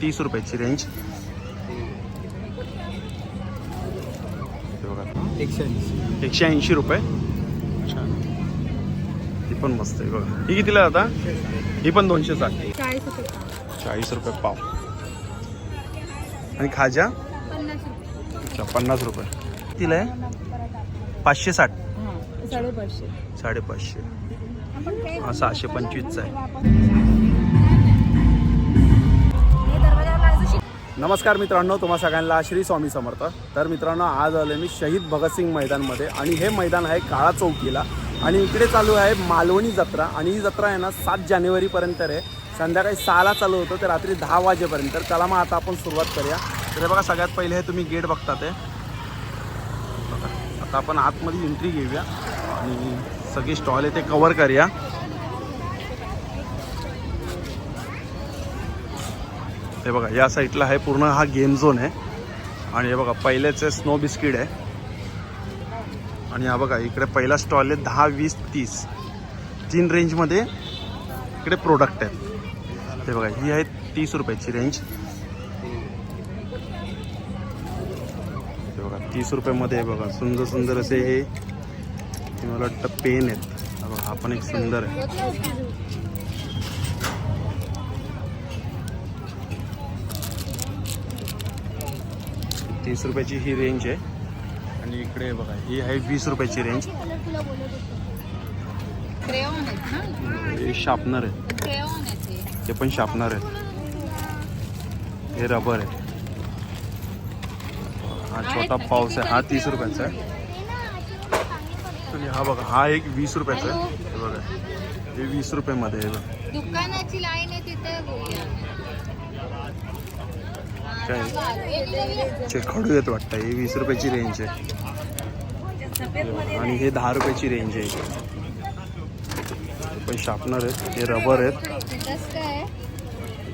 तीस रुपयाची रेंज हे बघा. एकशे ऐंशी. एकशे ऐंशी रुपये. छान. ही पण मस्त आहे बघा. ही कितीला आता? ही पण दोनशे साठ चाळीस रुपये पाव. चाळीस रुपये पाव. आणि खाजा अच्छा पन्नास रुपये. कितीला आहे? पाचशे साठ. हां साडेपाचशे. साडेपाचशे. हा सहाशे पंचवीसचा आहे. नमस्कार मित्रांनो तुम्हा सगळ्यांना श्री स्वामी समर्थ. तर मित्रांनो आज आलो मी शहीद भगतसिंग मैदानमध्ये आणि हे मैदान आहे काळा चौकीला. आणि इकडे चालू आहे मालवणी जत्रा आणि ही जत्रा आहे ना सात जानेवारीपर्यंत आहे. संध्याकाळी सहाला चालू होतं ते रात्री दहा वाजेपर्यंत. तर चला मग आता आपण सुरुवात करूया. तर बघा सगळ्यात पहिले हे तुम्ही गेट बघता ते. आता आपण आतमध्ये एंट्री घेऊया आणि सगळे स्टॉल आहे ते कवर करूया. हे बघा या साईडला आहे पूर्ण हा गेम झोन आहे. आणि हे बघा पहिलेच स्नो बिस्किट आहे. आणि हा बघा इकडे पहिला स्टॉल आहे दहा वीस तीस. तीन रेंजमध्ये इकडे प्रोडक्ट आहेत. ते बघा ही आहे तीस रुपयाची रेंज ते बघा तीस रुपयामध्ये बघा सुंदर सुंदर असे हे मला वाटतं पेन आहेत. बघा हा पण एक सुंदर आहे. तीस रुपयाची ही रेंज आहे. आणि इकडे बघा ही आहे वीस रुपयाची रेंज हे शार्पनर आहे ते. हे. पण शार्पनर आहे हे रबर आहे हा छोटा पाऊस आहे. हा तीस रुपयाचा आहे. आणि हा बघा हा एक वीस रुपयाचा आहे. बघा हे वीस रुपयामध्ये आहे बघा. दुकानाची लाईन आहे तिथे. काय चिरखडू येत वाटतं. हे वीस रुपयाची रेंज आहे. आणि हे दहा रुपयाची रेंज आहे. पण शार्पनर आहेत हे रबर आहेत.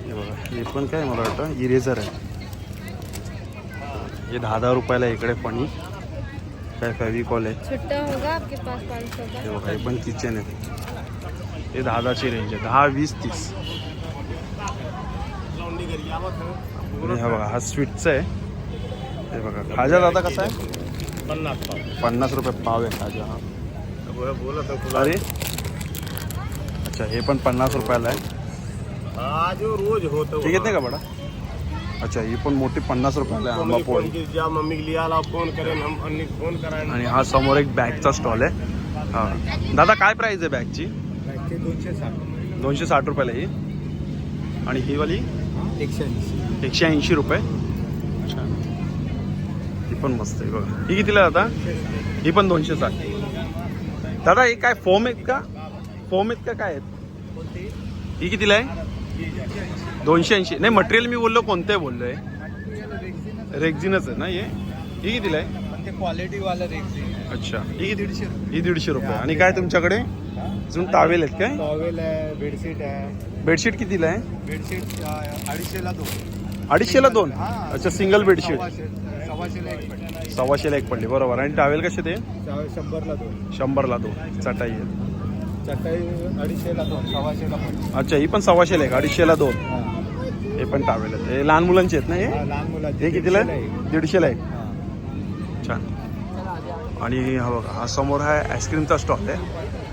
हे बघा हे पण काय मला वाटतं? इरेझर आहे. हे दहा दहा रुपयाला इकडे फणी काय फेविकॉल आहे. हे बघा हे पण किचन आहे. हे दहा दहाची रेंज आहे. दहा वीस तीस. हा बघा हा स्वीटचा आहे. हे बघा खाजा दादा कसा आहे? पन्नास पन्नास रुपये पाव आहे खाजा हा. बोलत अरे. अच्छा हे पण पन्नास रुपयाला आहे. आज रोज होतं ठीक आहे का बडा? अच्छा ही पण मोठी पन्नास रुपयाला आहे आंबा पोळी. फोन ज्या फोन करेन हम अन्य फोन करायला. आणि हा समोर एक बॅगचा स्टॉल आहे. हा. दादा काय प्राइस आहे बॅगची दोनशे साठ. दोनशे साठ रुपयाला ही. आणि ही वाली? एकशे ऐंशी. एकशे ऐंशी रुपये? छान ही पण मस्त आहे बघा. ही कितीला आहे दादा ही पण दोनशे साठ दादा हे काय फोम आहेत का? फोम आहेत का काय आहेत? ही कितीला आहे? दोनशे ऐंशी. नाही मटेरियल मी बोललो कोणतं आहे बोललो आहे रेक्झिनच आहे ना हे? ही कितीला आहे? पण ते क्वालिटी वाला रेट अच्छा. ही दीडशे ही दीडशे रुपये. आणि काय तुमच्याकडे? अजून टावेल आहेत काय? टॉवेल आहे बेडशीट आहे. बेडशीट कितीला आहे? बेडशीट अडीचशेला दोन. अडीचशेला दोन? हा. अच्छा सिंगल बेडशीट सव्वाशे सव्वाशेला एक पडली. सव्वाशेला एक पडली बरोबर. आणि टावेल कसे ते? शंभरला दोन. शंभरला दोन. चटाई आहे. चटाई अडीचशेला दोन सव्वाशेला पण अच्छा ही पण सव्वाशेला एक अडीचशेला दोन. हे. पण टावेल आहेत. हे लहान मुलांचे आहेत ना हे? लहान मुलाची. हे कितीला दीडशेला आहे एक. दीडशेला एक. हा. छान. आणि हा बघा हा समोर हा आईस्क्रीमचा स्टॉल आहे.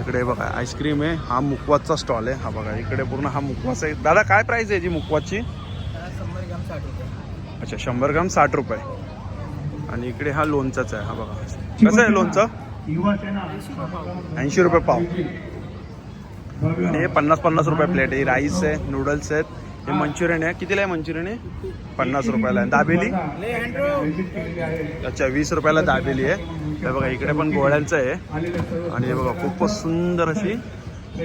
इकडे बघा आईस्क्रीम आहे. हा मुकवासचा स्टॉल आहे. हा बघा इकडे पूर्ण हा मुखवाच आहे. दादा काय प्राईस आहे जी मुकवासची अच्छा शंभर ग्राम साठ रुपये. आणि इकडे हा लोणचाच आहे. हा बघा. कसं आहे लोणचं? ऐंशी रुपये पाव. आणि हे पन्नास पन्नास रुपये प्लेट आहे. राईस आहे नूडल्स आहेत. हे मंचुरियन आहे. कितीला आहे मंचुरियन आहे पन्नास रुपयाला आहे. दाबेली? अच्छा वीस रुपयाला दाबेली आहे. हे बघा इकडे पण गोळ्यांचं आहे. आणि हे बघा खूपच सुंदर अशी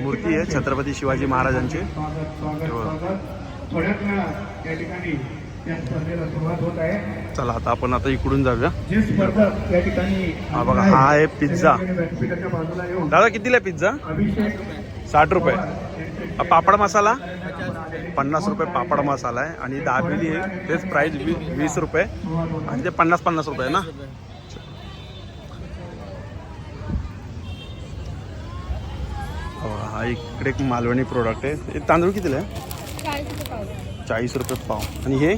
मूर्ती आहे छत्रपती शिवाजी महाराजांची. चला आता आपण आता इकडून जाऊया. हा बघा हा आहे पिझ्झा. दादा कितीला आहे पिझ्झा? साठ रुपये. पापड मसाला? पन्नास रुपये पापड मसाला आहे. आणि दाबेली आहे तेच प्राईस वी वीस रुपये. आणि ते पन्नास पन्नास रुपये ना? हो, इकडे एक मालवणी प्रोडक्ट आहे. हे तांदूळ कितीला आहे? चाळीस रुपये पाव. आणि हे?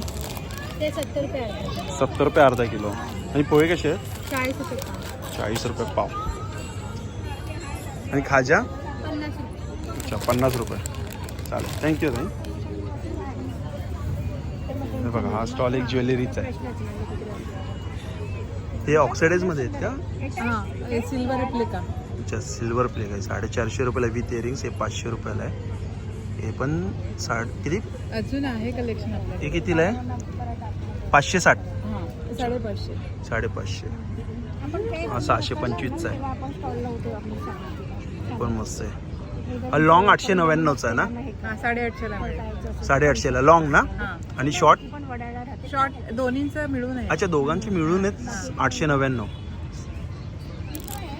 सत्तर रुपये अर्धा किलो. आणि पोहे कसे आहेत? चाळीस रुपये पाव. आणि खाजा अच्छा पन्नास रुपये. चालेल. थँक्यू ताई. हे बघा हा स्टॉल एक ज्वेलरीचा आहे. हे ऑक्सिडाईजमध्ये आहेत का? सिल्वर रेप्लिका अच्छा सिल्वर प्लेग आहे. साडेचारशे रुपयाला विथ इयरिंग्स हे पाचशे रुपयाला आहे. हे पण साठ किती? अजून आहे कलेक्शन हे कितीला आहे? पाचशे साठ. हां साडेपाचशे. साडेपाचशे. हा सहाशे पंचवीसचा आहे. पण मस्त आहे. हा लॉंग आठशे नव्याण्णवचा आहे ना? हां मिळेल. साडेआठशेला. लॉंग ना? आणि शॉर्ट शॉर्ट दोन्हींचं मिळून आहे. अच्छा दोघांचे मिळून आहेत? आठशे नव्याण्णव.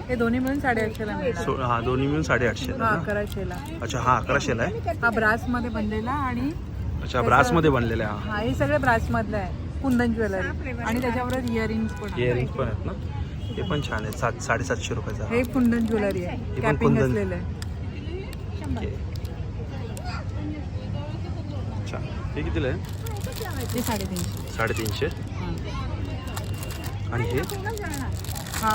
हे दोन्ही मिळून साडेआठशेला मिळेल. सो हा दोन्ही मिळून हा अकराशेला. अच्छा हा अकराशेला आहे? हा बनलेला आणि अच्छा ब्रासमध्ये बनलेला आहे हा. हा हे सगळे ब्रासमधलं आहे. कुंदन ज्वेलरी. आणि त्याच्यावर पण आहे. इयरिंग पण आहेत ना? हे पण छान आहे. सात साडेसातशे रुपयाचा. हे कुंदन ज्वेलरी आहे. पण कॅपिंग कुंदन. असलेलं आहे. अच्छा हे कितीला आहे ते साडेतीनशे साडेतीनशे आणि हे हा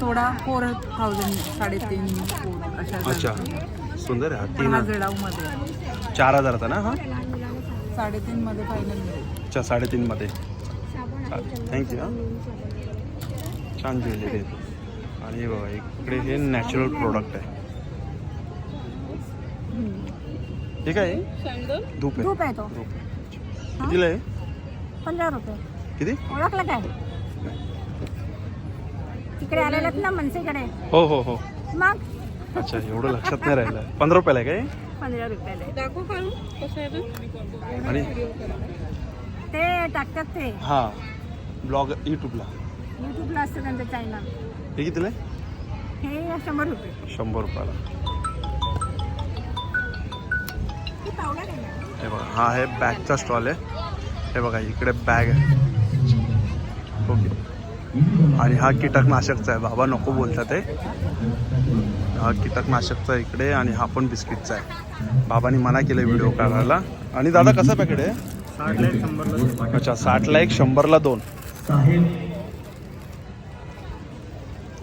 थोडा फोर थाउजंड साडेतीन फोर अच्छा. सुंदर आहे हा तीन हा जळाऊमध्ये चार हजाराचा ना हा साडेतीन मध्ये फायनल मिळेल अच्छा साडेतीनमध्ये थँक्यू हा छान ज्वेलरी आहे आणि हे बघा इकडे हे नॅचरल प्रोडक्ट आहे काय आहे? धूप आहे. खूप आहे तो. धूप कितीला आहे? पंधरा रुपये. किती? ओळखलं काय? तिकडे आलेले आहेत ना मनसेकडे. हो हो हो. मग? अच्छा एवढं लक्षात नाही राहिलं. पंधरा रुपयाला आहे काय? पंधरा रुपयाला दाखवू काढू कसं आहे आणि? ते टाकतात ते. हां. ब्लॉग यूट्यूबला युट्यूबला असतं त्यांचं चॅनल हे कितीला आहे? हे शंभर रुपये. शंभर रुपयाला. हे बघा हा आहे बॅगचा स्टॉल आहे. हे बघा इकडे बॅग आहे. ओके. आणि हा कीटकनाशकचा आहे. बाबा नको बोलतात आहे हा कीटकनाशकचा आहे इकडे आणि हा पण बिस्किटचा आहे. बाबांनी मना केलं व्हिडिओ काढायला. आणि दादा कसं पॅकेट आहे? अच्छा साठला एक शंभरला दोन.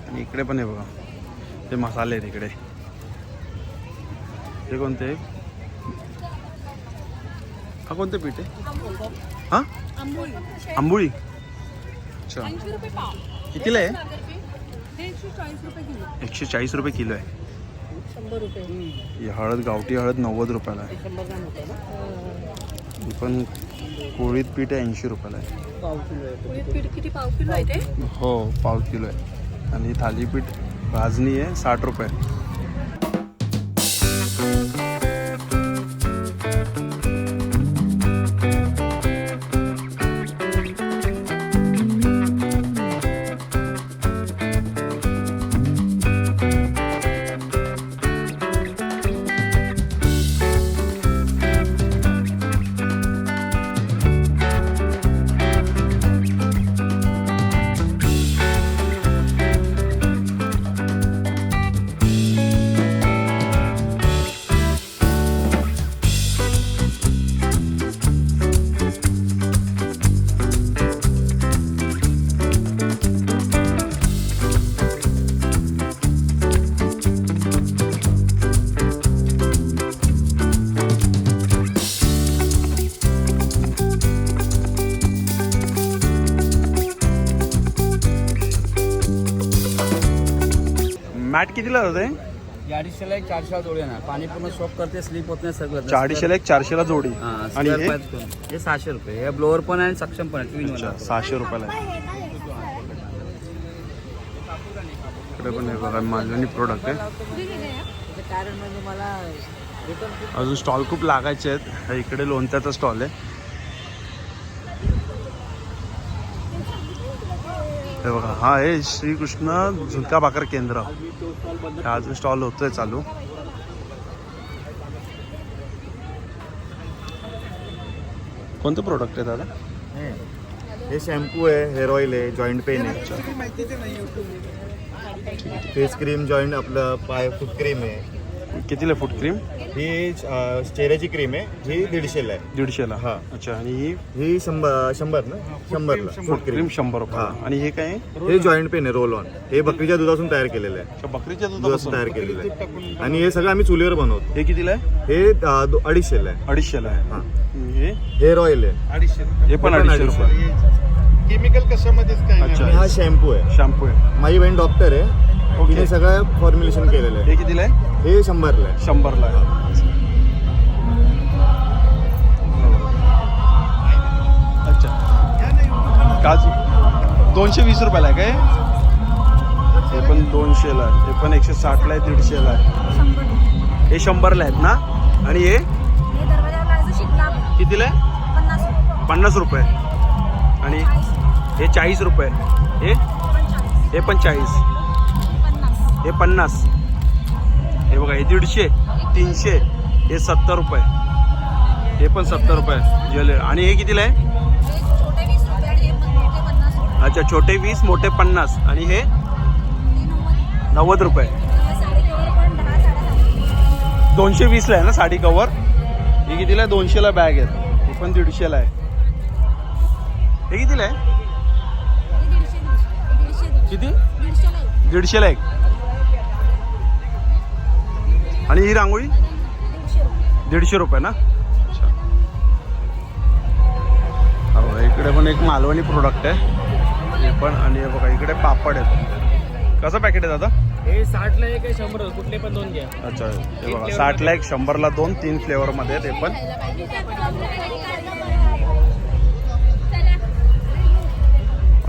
आणि इकडे पण आहे बघा. ते मसाले आहेत इकडे. हे कोणते? हा कोणते पीठ आहे? हा? आंबोळी. अच्छा. कितीला आहे? एकशे चाळीस रुपये किलो आहे. ही हळद गावठी हळद नव्वद रुपयाला आहे. ही पण कोळीत पीठ आहे ऐंशी रुपयाला आहे. किती पाव किलो आहे ते? हो पाव किलो आहे. आणि थालीपीठ भाजणी आहे साठ रुपये. मॅट कितीला जाते अडीचशेला एक चारशे जोडी येणार. पाणी पूर्ण शॉप करते स्लीप होत नाही सगळं. चारशेला एक चारशेला जोडी. हा, आणि square हे. हे सहाशे रुपये. हे ब्लोअर पण आहे आणि सक्षम पण आहे. ट्विन अच्छा सहाशे रुपयाला आहे. इकडे पण बघा मालवणी प्रोडक्ट आहे. अजून स्टॉल खूप लागायचे आहेत. हा इकडे लोणच्याचा स्टॉल आहे. हे बघा हा आहे श्रीकृष्ण झुणका भाकर केंद्र. अजून स्टॉल होतोय चालू. कोणतं प्रोडक्ट आहे दादा? हे शॅम्पू आहे हेअर ऑइल आहे जॉईंट पेन आहे. फेस क्रीम जॉईंट आपलं पाय फूट क्रीम आहे. कितीला फूट क्रीम ही अं, चेहऱ्याची क्रीम आहे. ही दीडशेला आहे. दीडशेला. हा. अच्छा आणि ही? ही शंभर शंभर ना? शंभरला. फूट क्रीम क्रीम शंभर रुपये हा. आणि हे काय? आहे? हे जॉईंट पेन आहे रोल ऑन हे बकरीच्या दुधापासून तयार केलेलं आहे. अच्छा, बकरीच्या दुधापासून दुधापासून? तयार केलेलं आहे. आणि हे सगळं आम्ही चुलीवर बनवतो. हे कितीला आहे? हे अं, दो- अडीचशेला आहे. अडीचशेला आहे. हा. हे? हेअर ऑइल आहे. हे पण अडीचशे रुपये केमिकल कशामध्येच काय अच्छा. हा शॅम्पू आहे. शॅम्पू आहे. माझी बहीण डॉक्टर आहे. तिने सगळं फॉर्म्युलेशन केलेलं आहे. हे कितीला आहे? हे शंभरला आहे. शंभरला आहे. अच्छा. काजू. दोनशे वीस रुपयाला आहे काय? हे पण दोनशेला आहे. हे पण एकशे साठला आहे दीडशेला आहे. हे शंभरला आहेत ना? आणि हे? हे कितीला आहे? पन्नास रुपये. आणि हे चाळीस रुपये. हे? हे पण चाळीस. हे पन्नास. हे बघा हे दीडशे तीनशे हे सत्तर रुपये. हे पण सत्तर रुपये ज्वेलरी. आणि हे कितीला आहे? अच्छा छोटे वीस मोठे पन्नास. आणि हे? नव्वद रुपये. दोनशे वीसला आहे ना साडी कवर हे कितीला आहे? दोनशेला बॅग आहे हे पण दीडशेला आहे. हे कितीला आहे? हे किती? दीडशेला एक. आणि ही रांगोळी? दीडशे रुपये. ना? अच्छा. हा इकडे पण एक मालवणी प्रोडक्ट आहे. हे पण आणि हे बघा इकडे पापड आहेत. कसं पॅकेट आहे दादा? हे साठला एक शंभर. कुठले पण दोन घ्या. अच्छा हे बघा साठला एक शंभरला दोन तीन फ्लेवरमध्ये आहेत हे पण.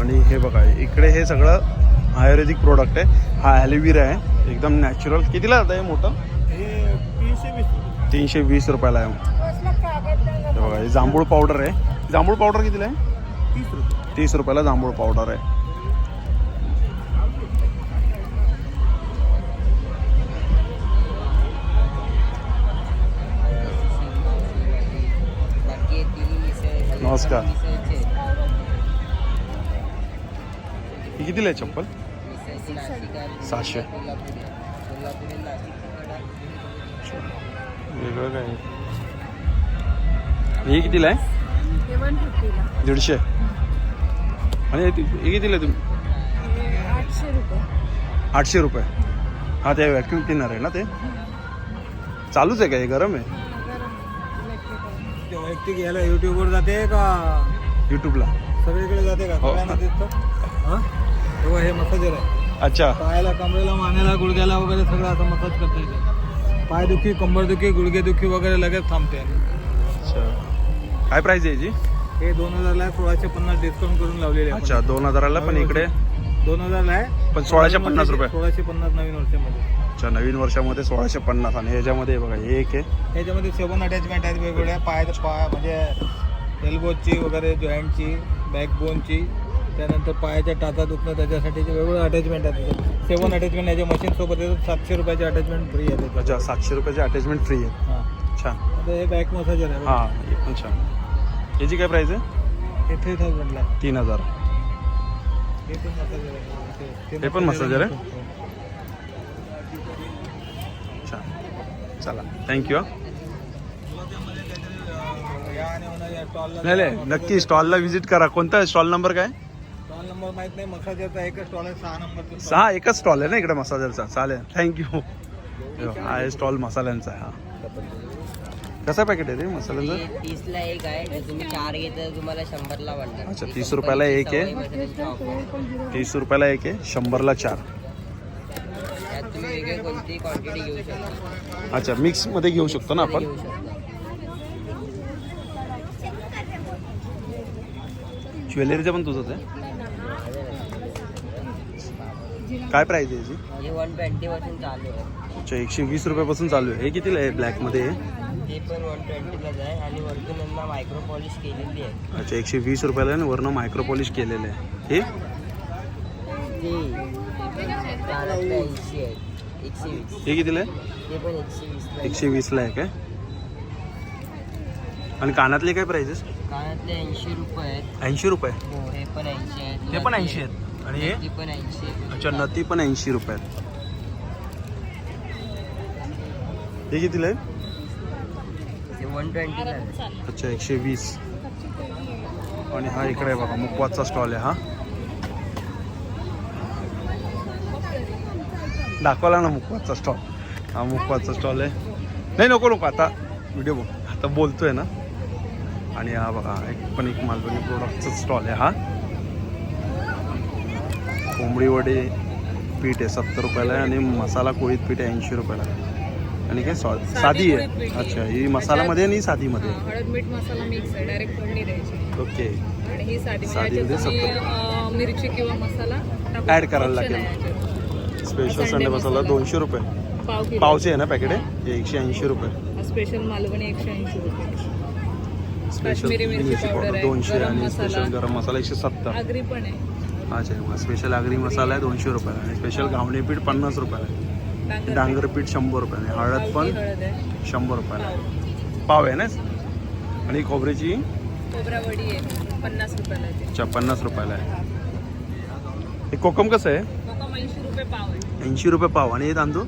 आणि हे बघा इकडे हे सगळं आयुर्वेदिक प्रोडक्ट आहे. हा ॲलोवेरा आहे. एकदम नॅचरल कितीला जातं हे मोठं? तीनशे वीस रुपयाला आहे. बघा हे जांभूळ पावडर आहे. जांभूळ पावडर कितीला आहे? तीस रुपयाला जांभूळ पावडर आहे. नमस्कार. ही कितीला आहे चप्पल? सहाशे. वेगळं काय? हे कितीला आहे? दीडशे. आणि हे कितीला आहे तुम्ही? आठशे रुपये. हा ते व्हॅक्यूम क्लिनर आहे ना ते? चालूच आहे का हे? गरम आहे? वैयक्तिक याला युट्यूबवर जाते का? यूट्यूबला सगळीकडे जाते का? हो. सगळ्यांना दिसतं? हां? तेव्हा हे मसाजर आहे. अच्छा. पायाला कमरेला मानेला गुडघ्याला वगैरे सगळं असं मसाज करता येते. पायदुखी कंबरदुखी गुडघेदुखी वगैरे लगेच थांबते. अच्छा. काय प्राईस आहे याची? हे दोन हजारला सोळाशे पन्नास डिस्काउंट करून लावलेले आहे. अच्छा दोन हजाराला पण इकडे. दोन हजारला आहे. पण सोळाशे पन्नास रुपये. सोळाशे पन्नास नवीन वर्षामध्ये. अच्छा नवीन वर्षामध्ये सोळाशे पन्नास आणि ह्याच्यामध्ये बघा हे एक आहे. त्याच्यामध्ये सेवन अटॅचमेंट आहेत वेगवेगळ्या. पायाच्या पाय म्हणजे एल्बोची वगैरे जॉईंटची बॅकबोनची त्यानंतर पायाच्या टाचा दुखणं त्याच्यासाठीचे वेगवेगळे अटॅचमेंट आहेत सेवन अटॅचमेंट याच्या मशीन सोबत येतात सातशे रुपयाचे अटॅचमेंट फ्री आहे. अच्छा सातशे रुपयाचे अटॅचमेंट फ्री आहे हां. छान. आता हे बॅक मसाजर आहे हां हे पण छान. याची काय प्राईस आहे? हे थ्री थाउजंडला आहे. तीन हजार. हे पण मसाजर आहे हे पण massager आहे? छान. चला थँक्यू नाही नाही नक्की स्टॉलला व्हिजिट करा. कोणता स्टॉल नंबर काय? नंबर माहीत नाही मसाजरचा एकच स्टॉल आहे सहा नंबर सहा एकच स्टॉल आहे ना इकडे मसाल्याचा? चालेल. थँक्यू हा आहे स्टॉल मसाल्यांचा आहे हा. कसा पॅकेट आहे ते मसाल्यांचं? तीसला एक आहे तुम्ही चार तुम्हाला शंभरला वाटणार. अच्छा, 30 रुपयाला एक आहे. तीस रुपयाला एक आहे. शंभरला चार. वेगळी कोणतीही क्वांटिटी घेऊ शकता. अच्छा मिक्समध्ये घेऊ शकतो ना आपण? ज्वेलरीचं पण तुझंच आहे? काय प्राईस आहे याची? हे वन ट्वेंटी पासून चालू आहे. अच्छा एकशे वीस रुपयापासून चालू आहे. हे कितीला आहे? ब्लॅकमध्ये ते पण वन ट्वेंटीलाच आहे आणि वरतून यांना मायक्रो पॉलिश केलेली आहे. अच्छा एकशे वीस रुपयाला आहे आणि वरनं मायक्रो पॉलिश केलेलं आहे. हे? ते. कानातले ऐंशी आहे एकशे वीस. हे कितीला आहे? ते पण एकशे आहे. एकशे वीसला आहे काय? आणि कानातले काय प्राइसेस कानातले ऐंशी रुपये आहेत. ऐंशी रुपये. हो हे पण ऐंशी आहेत. ते पण ऐंशी आहेत. आणि हे? नथी पण ऐंशी अच्छा नती पण ऐंशी रुपये आहेत हे कितीला आहे? ते वन अच्छा एकशे वीस. आणि हा इकडे आहे बघा मुकवाचा स्टॉल आहे हा. दाखवला ना मुकवाचा स्टॉल हा मुकवाचा स्टॉल आहे. नाही नको नको आता व्हिडिओ बघ. आता बोलतोय ना. आणि हा बघा एक पण एक मालवणी प्रोडक्टचा स्टॉल आहे हा. कोंबडी वडे पीठ आहे सत्तर रुपयाला आहे आणि मसाला कोळीत पीठ आहे ऐंशी रुपयाला. आणि काय सॉ साधी आहे? अच्छा ही मसाल्यामध्ये आणि साधीमध्ये? हळद मीठ मसाला मिक्स आहे डायरेक्ट फोडणी द्यायची. ओके. आणि ही साधी म्हणजे म्हणजे तुम्ही, अं, मिरची किंवा मसाला Add करायला लागेल. स्पेशल संडे मसाला दोनशे रुपये. पावचे आहे ना पॅकेट आहे? एकशे ऐंशी रुपये. स्पेशल मालवणी एकशे ऐंशी रुपये. स्पेशल दोनशे आणि. स्पेशल गरम मसाला एकशे सत्तर. आगरी पण आहे. अच्छा स्पेशल आगरी मसाला आहे दोनशे रुपयाला आणि स्पेशल घावणे पीठ पन्नास रुपयाला आहे. डांगर पीठ. शंभर हळद पावकी पण हळद आहे. शंभर रुपयाला आहे. पाव. आहे ना? आणि खोबऱ्याची? आहे. रुपयाला आहे अच्छा पन्नास रुपयाला आहे. हे कोकम कसं आहे? कोकम ऐंशी रुपये पाव आहे. आणि हे तांदूळ?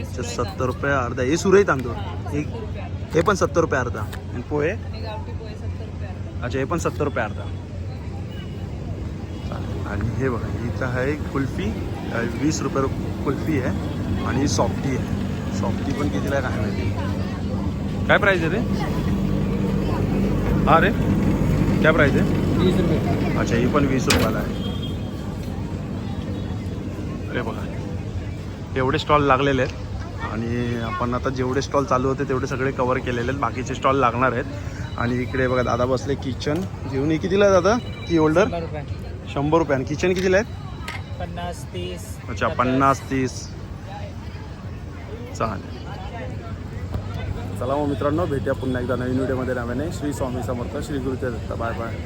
अच्छा सत्तर रुपये अर्धा. हे सुरई तांदूळ. हे पण सत्तर रुपये अर्धा. आणि पोहे? अच्छा हे पण सत्तर रुपये अर्धा. आणि हे बघा इथं आहे कुल्फी वीस रुपये कुल्फी आहे आणि सॉफ्टी आहे. सॉफ्टी पण कितीला आहे काय माहिती? काय प्राईस आहे रे? हा रे काय प्राईस आहे? वीस रुपये. अच्छा ही पण वीस रुपयाला आहे. अरे बघा एवढे स्टॉल लागलेले आहेत. आणि आपण आता जेवढे स्टॉल चालू होते तेवढे सगळे कवर केलेले आहेत. बाकीचे स्टॉल लागणार आहेत. आणि इकडे बघा दादा बसले किचन घेऊन हे कितीला आहे दादा? की होल्डर शंभर आणि किचन कितीला आहेत? पन्नास तीस. अच्छा पन्नास तीस. चालेल. चला मग मित्रांनो भेटूया पुन्हा एकदा नवीन व्हिडिओमध्ये नव्याने. श्री स्वामी समर्थ श्री गुरुदेव दत्त. Bye bye.